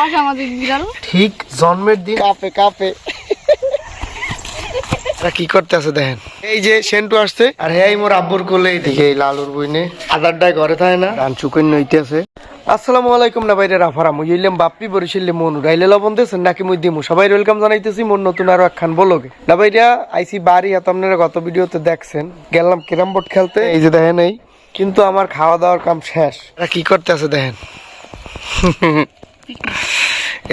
অসামাজিক বিড়াল। ঠিক জন্মের দিন। কাপে কাপে। এরা কি করতে আছে দেখেন? এই যে সেন্টু আসছে আর হ্যাঁ মোর আব্বুর কোলে এদিকে এই লালুর বইনে। আদারটায় ঘরে থাকে না রান চুকেন নইতে আছে। আসসালামু আলাইকুম না বাইরে রাফারা মুই ইলাম বাপ্পি বরিশালে মনু। রাইলে লবণ দেছেন নাকি মুই দিমু? সবাই ওয়েলকাম জানাইতেছি মোর নতুন আরও একখান বলগে না বাইরা আইসি বাড়ি হাত আপনারা গত ভিডিওতে দেখছেন গেলাম ক্যারাম বোর্ড খেলতে। এই যে দেখেন এই। কিন্তু আমার খাওয়া দাওয়ার কাম শেষ। এরা কি করতে আছে দেখেন?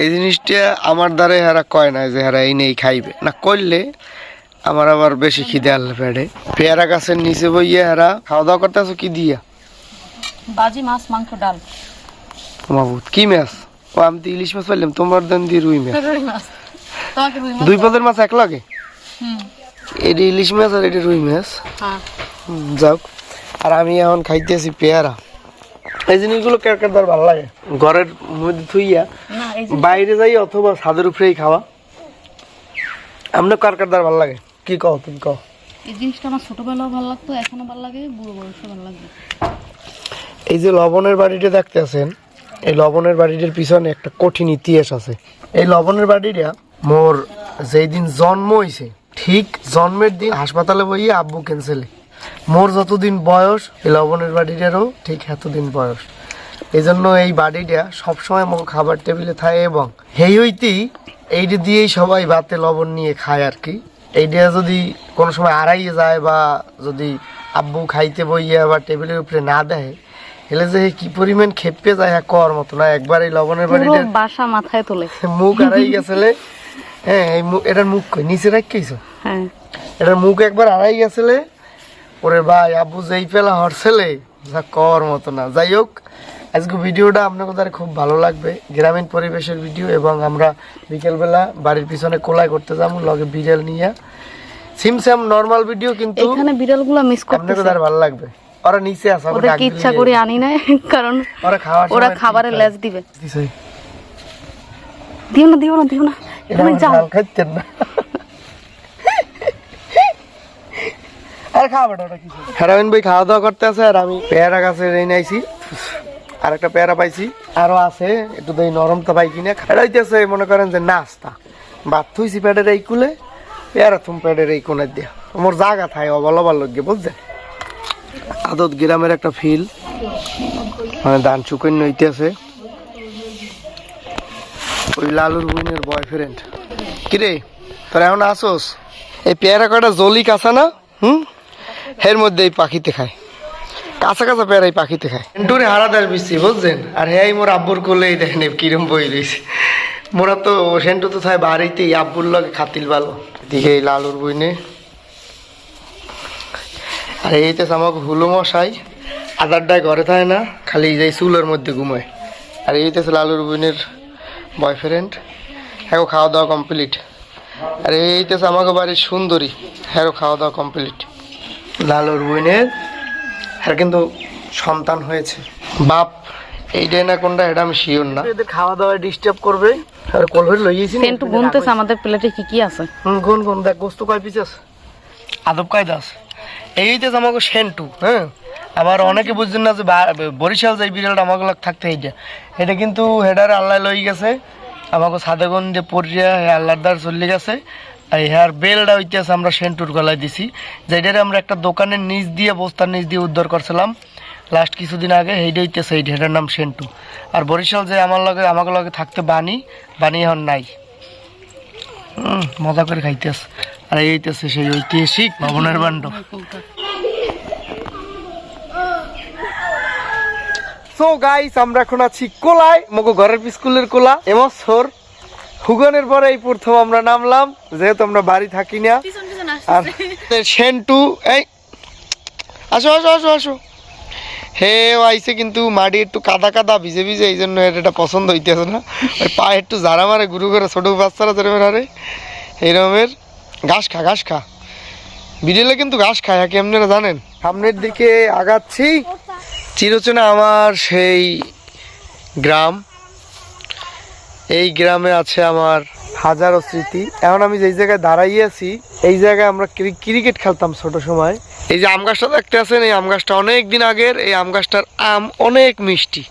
এই জিনিসটা আমার দ্বারা হারা কয় না যে হারা এই নেই খাইবে। না করলে আমার আবার বেশি খিদে আনলে পেটে পেয়ারা গাছের নিচে বইয়ে হারা খাওয়া দাওয়া করতে আছো কি দিয়া? বাজি মাছ মাংস ডাল। মাবুত কি মাছ? ও আমি তো ইলিশ মাছ পাইলাম তোমার দেন দিয়ে রুই মাছ। দুই পদের মাছ এক লাগে? এটা ইলিশ মাছ আর এটা রুই মাছ। হ্যাঁ। যাক আর আমি এখন খাইতেছি পেয়ারা। এই জিনিসগুলো কার কার ভালো লাগে? ঘরের মধ্যে থুইয়া বাইরে যাই অথবা ছাদের উপরেই খাওয়া। আপনার কার কার ভালো লাগে? কি কও তুমি কও? এই জিনিসটা আমার ছোটবেলাও ভালো লাগতো এখনও ভালো লাগে বুড়ো বয়সে ভালো লাগবে এই যে লবণের বাড়িটা দেখতে আছেন এই লবণের বাড়িটার পিছনে একটা কঠিন ইতিহাস আছে। এই লবণের বাড়িটা মোর যেই দিন জন্ম হয়েছে ঠিক জন্মের দিন হাসপাতালে বইয়ে আব্বু ক্যান্সেলে মোর যতদিন বয়স এই লবণের বাড়িটারও ঠিক এতদিন বয়স। এই জন্য এই বাড়িটা সবসময় মোর খাবার টেবিলে থাকে এবং হেই হইতেই এইটা দিয়েই সবাই ভাতে লবণ নিয়ে খায় আর কি। এইটা যদি কোনো সময় আড়াইয়ে যায় বা যদি আব্বু খাইতে বইয়া বা টেবিলের উপরে না দেয় হেলে যে কি পরিমাণ খেপে যায় হ্যাঁ কর মতো না একবার এই লবণের বাড়িটা বাসা মাথায় তোলে। মুখ আড়াই গেছিলে হ্যাঁ এই মুখ এটার মুখ কই? নিচে রাখিস হ্যাঁ। এটার মুখ একবার আড়াই গেছিলে ওরে ভাই আব্বু যেই পেলা হরছেলে যা কর মতো না। যাই হোক আজকে ভিডিওটা আপনাদের খুব ভালো লাগবে। গ্রামীণ পরিবেশের ভিডিও এবং আমরা বিকেলবেলা বাড়ির পিছনে কোলাই করতে যাব লগে বিড়াল নিয়ে। সিমসাম নর্মাল ভিডিও কিন্তু এখানে বিড়ালগুলো মিস আপনাদের করতেছে। দ্বারা ভালো লাগবে। ওরা নিচে আছে ডাক ওদেরকে ইচ্ছা করে আনি না কারণ ওরা খাওয়ার ওরা খাবারের লেজ দিবে। দিও না দিও না দিও না। তুমি যাও। খাইতেন না। হেরাবিন ভাই খাওয়া দাওয়া করতে আছে আর আমি পেয়ারা গাছে রেনে আইছি আর একটা পেয়ারা পাইছি। আরও আছে, একটু দই নরমটা পাই কিনা। খেলাইতেছে মনে করেন যে নাস্তা। ভাত থুইছি প্যাডের এই কুলে, পেয়ারা থুম প্যাডের এই কোনার দিয়া। মোর জায়গা থাই, অবল অবল লগে, বুঝছেন? আদত গ্রামের একটা ফিল মানে ধান শুকন নইতে আছে। ওই লালুর বোনের বয়ফ্রেন্ড কিরে, তোর এখন আসোস? এই পেয়ারা কয়টা জলি কাঁচা না? হুম? এর মধ্যে এই পাখিতে খায়। কাঁচা কাঁচা পেয়ারা এই পাখিতে খায়। টুরে হারাদার বিসি বুঝছেন? আর হ্যাঁ মোর আব্বুর কোলে এই দেখেন কিরম বই রয়েছে। মোরা তো সেন্টু তো থাই বাড়িতে আব্বুর লগে খাতিল ভালো দিকে এই লালুর বইনে। আর এইতে আমাকে হুলো মশাই আদারটায় ঘরে থাকে না, খালি এই যে চুলের মধ্যে ঘুমায়। আর এইতেছে লালুর বইনের বয়ফ্রেন্ড হ্যাঁ খাওয়া দাওয়া কমপ্লিট আর এইতেছে আমাকে বাড়ির সুন্দরী হ্যাঁ খাওয়া দাওয়া কমপ্লিট লালুর বইনের। হ্যাঁ কিন্তু সন্তান হয়েছে। বাপ এইটাই না কোনটা এটা আমি শিওর না। এদের খাওয়া দাওয়া ডিস্টার্ব করবে। আর কলভের লইয়েছি সেন্টু গুনতেছে আমাদের প্লেটে কি কি আছে? হুম গুন গুন দেখ গোস্ত কয় পিস আছে? আদব কায়দা আছে। এইতে আমাকে সেন্টু হ্যাঁ? আবার অনেকে বুঝছেন না যে বরিশাল যে বিড়ালটা আমাকে লাগ থাকতে এইটা এটা কিন্তু হেডার আল্লাহ লই গেছে। আমাকে সাদেগন যে পরিয়া আল্লাহর দ্বার চলে গেছে। আর হেয়ার বেলটা হইতেছে আমরা সেন্টুর গলায় দিছি। যেটারে আমরা একটা দোকানের নিচ দিয়ে, বস্তার নিচ দিয়ে উদ্ধার করছিলাম। লাস্ট কিছুদিন আগে হেইটা হইতেছে, এই হেডার নাম সেন্টু। আর বরিশাল যে আমার লগে আমাকে লগে থাকতে বানি বানি এখন নাই। মজা করে খাইতেস আর এইতেছে সেই ঐতিহাসিক ভবনের বান্ড। আমরা এখন আছি কোলায়, মগো ঘরের স্কুলের কোলা এবছর হুগনের পরে এই প্রথম আমরা নামলাম যেহেতু আমরা বাড়ি থাকি না। আর সেন্টু এই আসো আসো আসো আসো। হে আইসে কিন্তু মাটি একটু কাদা কাদা ভিজে ভিজে এই জন্য এটা পছন্দ হইতেছে না। ওই পায়ে একটু জারা মারে গুরু করে ছোট বাচ্চারা যেরকম আরে এইরকমের ঘাস খা ঘাস খা। বিড়েলে কিন্তু ঘাস খায় হ্যাঁ কেমনে জানেন। সামনের দিকে আগাচ্ছি। চিরচেনা আমার সেই গ্রাম। এই গ্রামে আছে আমার হাজারো স্মৃতি। এখন আমি যেই জায়গায় দাঁড়াইয়ে আছি, এই জায়গায় আমরা ক্রি- ক্রিকেট খেলতাম ছোট সময়। এই যে আম গাছটা দেখতে আছেন, এই আম গাছটা অনেক দিন আগের, এই আম গাছটার আম অনেক মিষ্টি।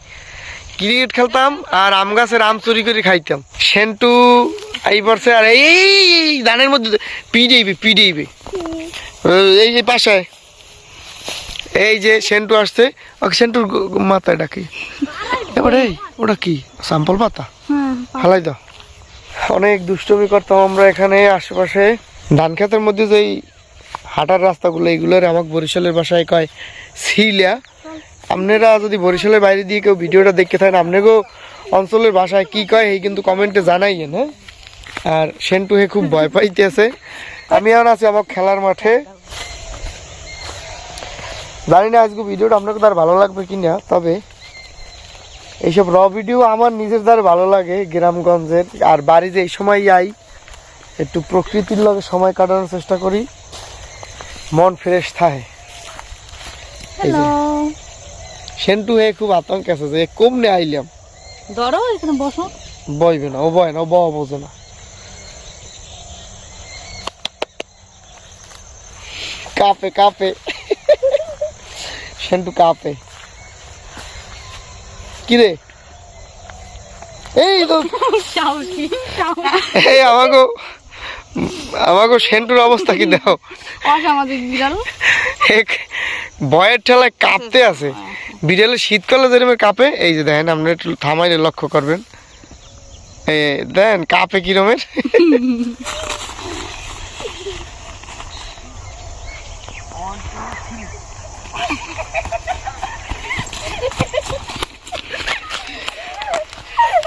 ক্রিকেট খেলতাম আর আম গাছের আম চুরি করে খাইতাম। সেন্টু এই বর্ষে আর এই ধানের মধ্যে পিডিবি পিডিবি এই যে পাশে, এই যে সেন্টু আসছে, ওকে সেন্টুর মাথায় ডাকি। এবারে ওটা কি? সাম্পল পাতা? হালাই দাও। অনেক দুষ্টমি করতাম আমরা এখানে আশেপাশে। ধান ক্ষেতের মধ্যে যেই হাঁটার রাস্তাগুলো, এইগুলোর আমাকে বরিশালের বাসায় কয় সিলিয়া আপনারা যদি বরিশালের বাইরে দিয়ে কেউ ভিডিওটা দেখতে থাকেন আপনাকেও অঞ্চলের ভাষায় কি কয় এই কিন্তু কমেন্টে জানাইয়েন হ্যাঁ? আর সেন্টু হে খুব ভয় পাইতেছে। আমি এখন আছি আমার খেলার মাঠে। জানি না আজকে ভিডিওটা আপনাকে তার ভালো লাগবে কি না তবে এইসব র ভিডিও আমার নিজের দ্বারা ভালো লাগে গ্রামগঞ্জের। আর বাড়িতে এই সময় যাই একটু প্রকৃতির লগে সময় কাটানোর চেষ্টা করি। মন ফ্রেশ থাকে। সেন্টু হয়ে খুব আতঙ্ক আছে যে কমনে আইলাম। ধরো এখানে বসো। বইবে না ও বয় না ও বোঝে না। কাপে কাপে। সেন্টু কাপে। কিরে? এই তো এই আমাকে আমাকে সেন্টুর অবস্থা কি দাও অসামাজিক বিড়াল। বয়ের ঠেলায় কাঁপতে আছে। বিড়ালে শীতকালে যেরকম কাঁপে এই যে দেখেন আপনি একটু থামাইলে লক্ষ্য করবেন। এই দেন কাঁপে কিরমের?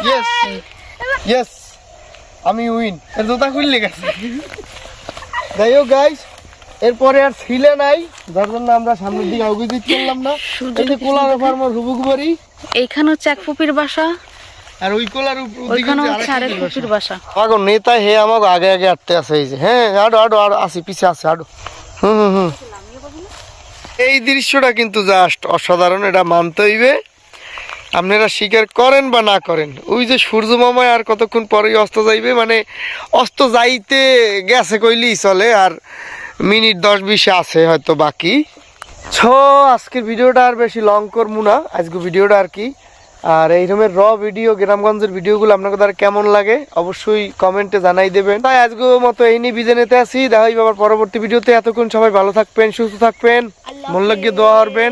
ইয়েস ইয়েস আমি উইন। এর জোতা খুললে গেছে। যাই হোক গাইস এরপরে আর ছিলে নাই যার জন্য আমরা সামনের দিকে অগ্রগতি চললাম না। এই যে কোলার ফার্মার হুবুকবাড়ি এইখানে হচ্ছে এক ফুপির বাসা। আর ওই কোলার ওইখানে হচ্ছে আরেক ফুপির বাসা। আগো নেতা হে আমাকে আগে আগে আটতে আছে এই যে। হ্যাঁ আডো আডো আডো আসি পিছে আসে আডো। হুম হুম হুম। এই দৃশ্যটা কিন্তু জাস্ট অসাধারণ এটা মানতে হইবে। আপনারা স্বীকার করেন বা না করেন ওই যে সূর্য মামায় আর কতক্ষণ পরেই অস্ত যাইবে মানে অস্ত যাইতে গেছে কইলেই চলে আর মিনিট দশ বিশে আছে হয়তো বাকি। ছো আজকের ভিডিওটা আর বেশি লং করব না আজকে ভিডিওটা আর কি। আর এই রকমের র ভিডিও গ্রামগঞ্জের ভিডিওগুলো আপনাকে তার কেমন লাগে অবশ্যই কমেন্টে জানাই দেবেন। তাই আজকে মতো এই নিয়ে বিজে নিতে আসি দেখা আবার পরবর্তী ভিডিওতে এতক্ষণ সবাই ভালো থাকবেন সুস্থ থাকবেন মন লাগিয়ে দোয়া করবেন।